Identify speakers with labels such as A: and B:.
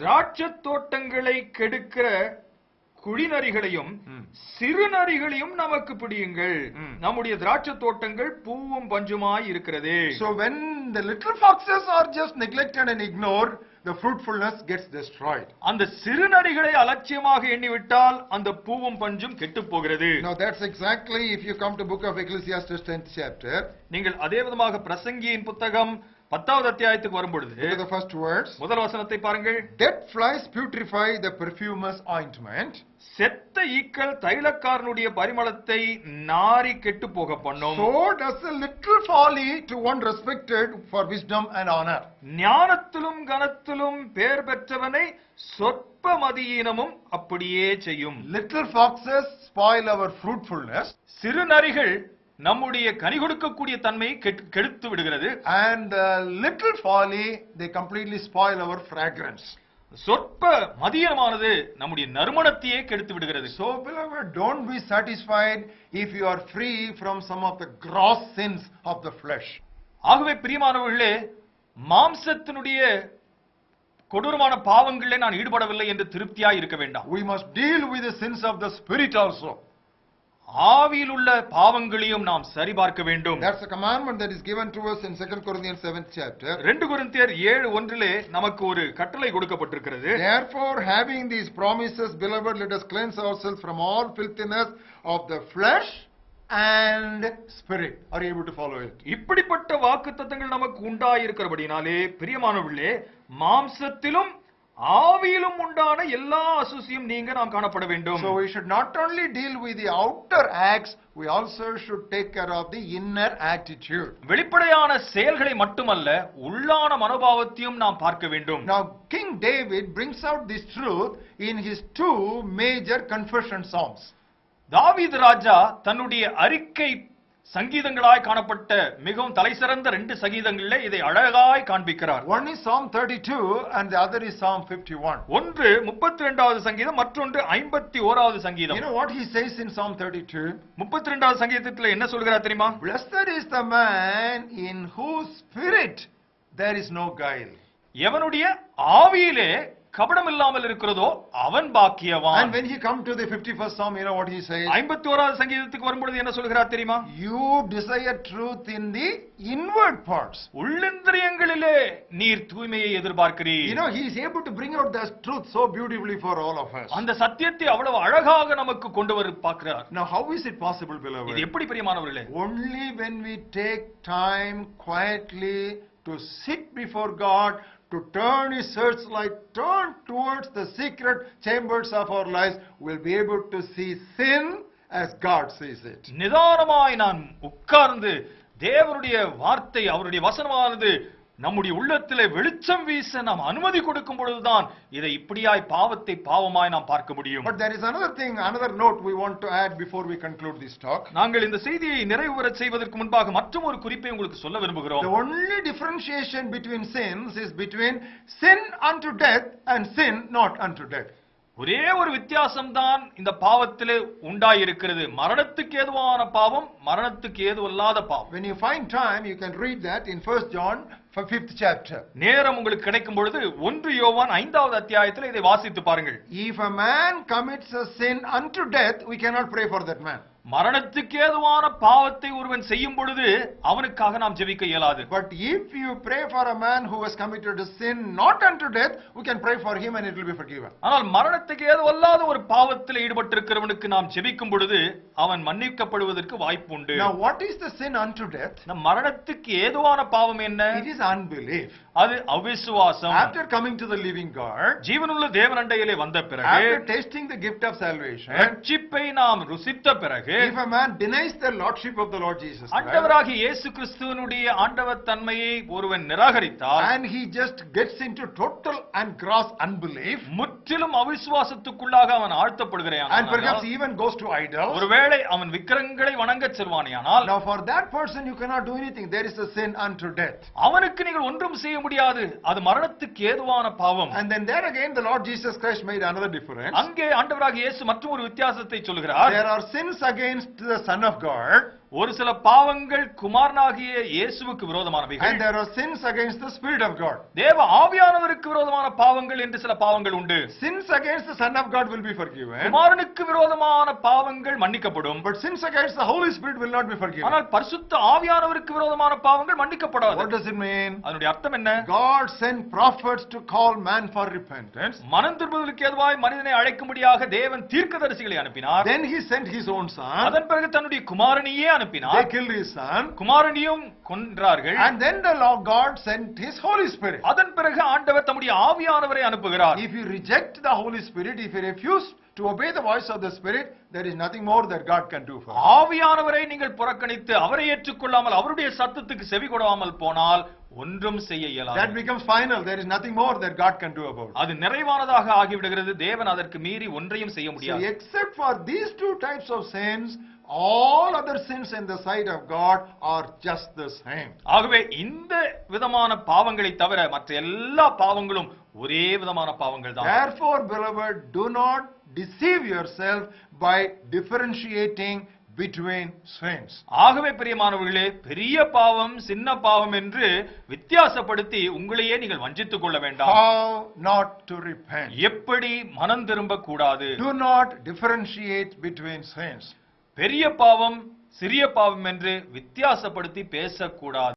A: திராட்சை தோட்டங்களை கெடுக்கிற குழிநரிகளையும். சிறுநரிகளையும் நமக்கு பிடியுங்கள். நம்முடைய திராட்சை தோட்டங்கள் பூவும் பஞ்சுமாய் இருக்கிறது
B: So when the little foxes are just neglected and ignored, the fruitfulness gets destroyed.
A: அந்த சிறுநரிகளை அலட்சியமாக எண்ணிவிட்டால் அந்த பூவும் பஞ்சும் கெட்டுப் போகிறது
B: Now that's exactly if you come to book of Ecclesiastes 10th chapter,
A: நீங்கள் அதே விதமாக பிரசங்கியின் புத்தகம் பத்தாவது அத்தியாயத்துக்கு வரும்பொழுது
B: look at the first words.
A: முதல் வசனத்தை பாருங்கள்
B: Dead flies putrefy the perfumer's ointment,
A: செத்த ஈக்கள் தைலக்காரனுடைய பரிமளத்தை நாரி கெட்டு போக பண்ணும்
B: so does a little folly to one respected for wisdom and honor.
A: ஞானத்திலும் கனத்திலும் பேர் பெற்றவனை சொற்ப மதியீனமும் அப்படியே செய்யும்
B: Little foxes spoil our fruitfulness,
A: சிறுநரிகள் நம்முடைய கனி கொடுக்கக்கூடிய தன்மையை கெட்- கெடுத்து விடுகிறது
B: and uh, little folly, they completely spoil our fragrance.
A: சொற்ப மதியமானது நம்முடைய நறுமணத்தையே கெடுத்து விடுகிறது
B: So, beloved, don't be satisfied if you are free from some of the gross sins of the flesh.
A: ஆகவே பிரியமானவர்களே மாம்சத்தினுடைய கொடூரமான பாவங்களிலே நான் ஈடுபடவில்லை என்று திருப்தியாய் இருக்க வேண்டாம்
B: We must deal with the sins of the spirit also.
A: ஆவியில் உள்ள பாவங்களையும் நாம் சரிபார்க்க வேண்டும்
B: That's a commandment that is given to us in 2 Corinthians 7th chapter.
A: ரெண்டு கொரிந்தியர் ஏழு ஒன்றிலே நமக்கு ஒரு கட்டளை கொடுக்கப்பட்டிருக்கிறது
B: Therefore, having these promises, beloved, let us cleanse ourselves from all filthiness of the flesh and spirit. Are you able to follow it?
A: இப்படிப்பட்ட வாக்குத்தத்தங்கள் நமக்கு உண்டாயிருக்கிறபடினாலே பிரியமானவர்களே மாம்சத்திலும் ஆவியிலும் உண்டான எல்லா அசுசியும் நீங்க நாம் காணப்பட வேண்டும்
B: So we should not only deal with the outer acts, we also should take care of the inner attitude.
A: வெளிப்படையான செயல்களை மட்டுமல்ல உள்ளான மனோபாவத்தையும் நாம் பார்க்க வேண்டும்
B: Now, King David brings out this truth in his two major confession psalms.
A: தாவீது ராஜா தன்னுடைய அறிக்கை சங்கீதங்களாய் காணப்பட்ட மிகவும் தலைசிறந்த ரெண்டு சங்கீதங்களிலே இதை அழகாய் காண்பிக்கிறார்
B: One is Psalm 32 and the other is Psalm 51.
A: ஒன்று முப்பத்தி ரெண்டாவது சங்கீதம் மற்றொன்று ஐம்பத்தி ஓராவது
B: You
A: சங்கீதம்
B: know what he says in Psalm 32?
A: முப்பத்தி ரெண்டாவது சங்கீதத்துல என்ன சொல்கிறார் தெரியுமா
B: Blessed is the man in whose spirit there is no guile.
A: எவனுடைய ஆவியிலே கபடம் இல்லாமல் இருக்கிறதோ அவன் பாக்கியவான்
B: And when he come to the 51st Psalm, you know what he says?
A: ஐம்பத்தி ஓராவது சங்கீதத்துக்கு வரும்பொழுது என்ன சொல்கிறார் தெரியுமா
B: You desire truth in the inward parts.
A: உள்ளிந்திரியங்களிலே நீர் தூய்மையை எதிர்பார்க்கிறீர்
B: You know, he is able to bring out that truth so beautifully for all of us.
A: அந்த சத்தியத்தை அவ்வளவு அழகாக நமக்கு கொண்டு வர பார்க்கிறார்
B: Now, how is it possible,
A: இது
B: beloved?
A: எப்படி பிரியமானவர்களே
B: Only when we take time quietly to sit before God, to turn His searchlight, turn towards the secret chambers of our lives, we'll be able to see sin as God sees it.
A: நிதானமாய் நான் உட்கார்ந்து தேவனுடைய வார்த்தை அவருடைய வசனமானது நம்முடைய உள்ளத்திலே வெளிச்சம் வீச நாம் அனுமதி கொடுக்கும் பொழுதுதான் இதை இப்படியாய் பாவத்தை பாவமாய் நாம் பார்க்க முடியும்
B: But there is another thing, another note we want to add before we conclude this talk.
A: நாங்கள் இந்த செய்தியை நிறைவு பெறச் செய்வதற்கு முன்பாக மற்றும் ஒரு குறிப்பை உங்களுக்கு சொல்ல விரும்புகிறோம்
B: The only differentiation between sins is between sin unto death and sin not unto death.
A: ஒரே ஒரு வித்தியாசம் தான் இந்த பாவத்திலே உண்டாயிருக்கிறது மரணத்துக்கு ஏதுவான பாவம் மரணத்துக்கு ஏதுவல்லாத பாவம்
B: When you find time, you can read that in 1 John, f- fifth chapter.
A: நேரம் உங்களுக்கு கிடைக்கும் பொழுது ஒன்று யோவான் ஐந்தாவது அத்தியாயத்தில் இதை வாசித்து பாருங்கள்
B: If a man commits a sin unto death, we cannot pray for that man.
A: மரணத்துக்கு ஏதுவான பாவத்தை ஒருவன் செய்யும் பொழுது அவனுக்காக நாம் ஜெபிக்க இயலாது
B: if you pray for a man who has committed a sin not unto death, we can pray for him and it will be forgiven.
A: ஆனால் மரணத்துக்கு ஏதுவல்லாத ஒரு பாவத்தில் ஈடுபட்டிருக்கிறவனுக்கு நாம் ஜெபிக்கும் பொழுது அவன் மன்னிக்கப்படுவதற்கு வாய்ப்பு உண்டு
B: Now, what is the sin unto death?
A: நம் மரணத்துக்கு ஏதுவான பாவம் என்ன
B: It is unbelief.
A: அது அவிசுவாசம்
B: After coming to the living God,
A: ஜீவனுள்ள தேவனண்டையிலே வந்த பிறகு
B: after tasting the gift of salvation,
A: ரட்சிப்பை நாம் ருசித்த பிறகு
B: if a man denies the lordship of the Lord Jesus Christ,
A: ஆண்டவராகிய இயேசு கிறிஸ்துவனுடைய ஆண்டவர் தன்மையை ஒருவன் நிராகரித்தால்
B: and he just gets into total and gross unbelief,
A: முற்றிலும் அவிசுவாசத்துக்குள்ளாக அவன் ஆழ்த்தப்படுகிறான்
B: and perhaps even goes to idols,
A: ஒருவேளை அவன் விக்கிரங்களை வணங்கச் செல்வானேயானால்
B: now for that person you cannot do anything. There is a sin unto death.
A: அவனுக்கு நீங்கள் ஒன்றும் செய்ய முடியாது அது மரணத்துக்கு ஏதுவான பாவம்
B: And then there again the Lord Jesus Christ made another difference.
A: அங்கே ஆண்டவராகிய இயேசு மற்றும் ஒரு வித்தியாசத்தை சொல்கிறார்
B: There are sins against the Son of God,
A: ஒரு சில பாவங்கள் குமாரனாகிய இயேசுவுக்கு விரோதமானவைகள்
B: And there are sins against the Spirit of God.
A: தேவ ஆவியானவருக்கு விரோதமான பாவங்கள் என்று சில பாவங்கள் உண்டு
B: Sins against the Son of God will be forgiven.
A: குமாரனுக்கு விரோதமான பாவங்கள் மன்னிக்கப்படும்
B: But sins against the Holy Spirit will not be forgiven.
A: ஆனால் பரிசுத்த ஆவியானவருக்கு விரோதமான பாவங்கள் மன்னிக்கப்படாது
B: What does it mean?
A: அதனுடைய அர்த்தம் என்ன
B: God sent prophets to call man for repentance.
A: மனம் திரும்புவதற்கு ஏதுவாய் மனிதனை அழைக்கும்படியாக தேவன் தீர்க்கதரிசிகளை அனுப்பினார்
B: Then he sent his own son.
A: அதன் பிறகு தன்னுடைய குமாரனையே
B: They
A: அனுப்பினார்
B: killed his son.
A: குமாரனையும் கொன்றார்கள்
B: And then the Lord God sent his Holy Spirit.
A: அதன் பிறகு ஆண்டவர் தம்முடைய ஆவியானவரை அனுப்புகிறார்
B: If you reject the Holy Spirit, if you refuse to obey the voice of the Spirit, there is nothing more that God can do for you.
A: ஆவியானவரை நீங்கள் புறக்கணித்து அவரை ஏற்றுக்கொள்ளாமல் அவருடைய சத்தத்துக்கு செவி கொடாமல் போனால் ஒன்றும் செய்ய
B: That
A: இயலாது
B: becomes final. There is nothing more that God can do about it.
A: அது நிறைவானதாக ஆகிவிடுகிறது தேவன் அதற்கு மீறி ஒன்றையும் செய்ய முடியாது
B: except for these two types of sins, all other sins in the sight of God are just the same.
A: ஆகவே இந்த விதமான பாவங்களை தவிர மற்ற எல்லா பாவங்களும் ஒரே விதமான பாவங்கள் தான்
B: Therefore, beloved, do not deceive yourself by differentiating between sins.
A: ஆகவே பிரியமானவர்களே பெரிய பாவம் சின்ன பாவம் என்று வித்தியாசப்படுத்தி உங்களையே நீங்கள் வஞ்சித்துக் கொள்ள வேண்டாம்
B: How not to repent.
A: எப்படி மனம் திரும்ப கூடாது
B: Do not differentiate between sins.
A: பெரிய பாவம் சிறிய பாவம் என்று வித்தியாசப்படுத்தி பேசக்கூடாது